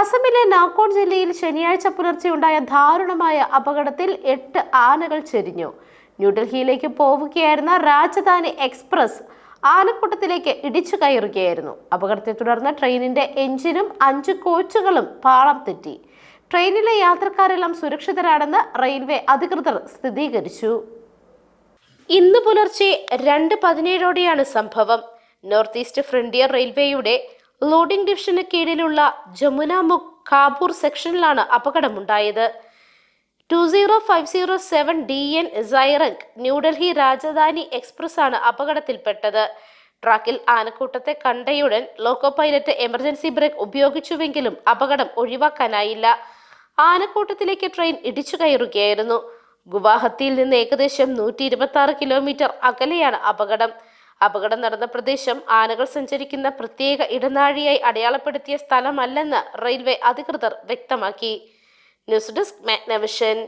അസമിലെ നാക്കോൺ ജില്ലയിൽ ശനിയാഴ്ച പുലർച്ചെ ഉണ്ടായ ദാരുണമായ അപകടത്തിൽ എട്ട് ആനകൾ ചെരിഞ്ഞു. ന്യൂഡൽഹിയിലേക്ക് പോവുകയായിരുന്ന രാജധാനി എക്സ്പ്രസ് ആനക്കൂട്ടത്തിലേക്ക് ഇടിച്ചു കയറുകയായിരുന്നു. അപകടത്തെ തുടർന്ന് ട്രെയിനിന്റെ എഞ്ചിനും അഞ്ച് കോച്ചുകളും പാളം തെറ്റി. ട്രെയിനിലെ യാത്രക്കാരെല്ലാം സുരക്ഷിതരാണെന്ന് റെയിൽവേ അധികൃതർ സ്ഥിരീകരിച്ചു. ഇന്ന് പുലർച്ചെ രണ്ട് പതിനേഴോടെയാണ് സംഭവം. നോർത്ത് ഈസ്റ്റ് ഫ്രണ്ടിയർ റെയിൽവേയുടെ ലോഡിംഗ് ഡിവിഷന് കീഴിലുള്ള ജമുന മുഖ് കാപൂർ സെക്ഷനിലാണ് അപകടമുണ്ടായത്. Two zero five zero seven D N സൈറങ്ക് New Delhi Rajdhani express ആണ് അപകടത്തിൽപ്പെട്ടത്. ട്രാക്കിൽ ആനക്കൂട്ടത്തെ കണ്ടയുടൻ ലോക്കോ പൈലറ്റ് എമർജൻസി ബ്രേക്ക് ഉപയോഗിച്ചുവെങ്കിലും അപകടം ഒഴിവാക്കാനായില്ല. ആനക്കൂട്ടത്തിലേക്ക് ട്രെയിൻ ഇടിച്ചു കയറുകയായിരുന്നു. ഗുവാഹത്തിയിൽ നിന്ന് ഏകദേശം നൂറ്റി കിലോമീറ്റർ അകലെയാണ് അപകടം. അപകടം നടന്ന പ്രദേശം ആനകൾ സഞ്ചരിക്കുന്ന പ്രത്യേക ഇടനാഴിയായി അടയാളപ്പെടുത്തിയ സ്ഥലമല്ലെന്ന് റെയിൽവേ അധികൃതർ വ്യക്തമാക്കി. News desk Magnavision.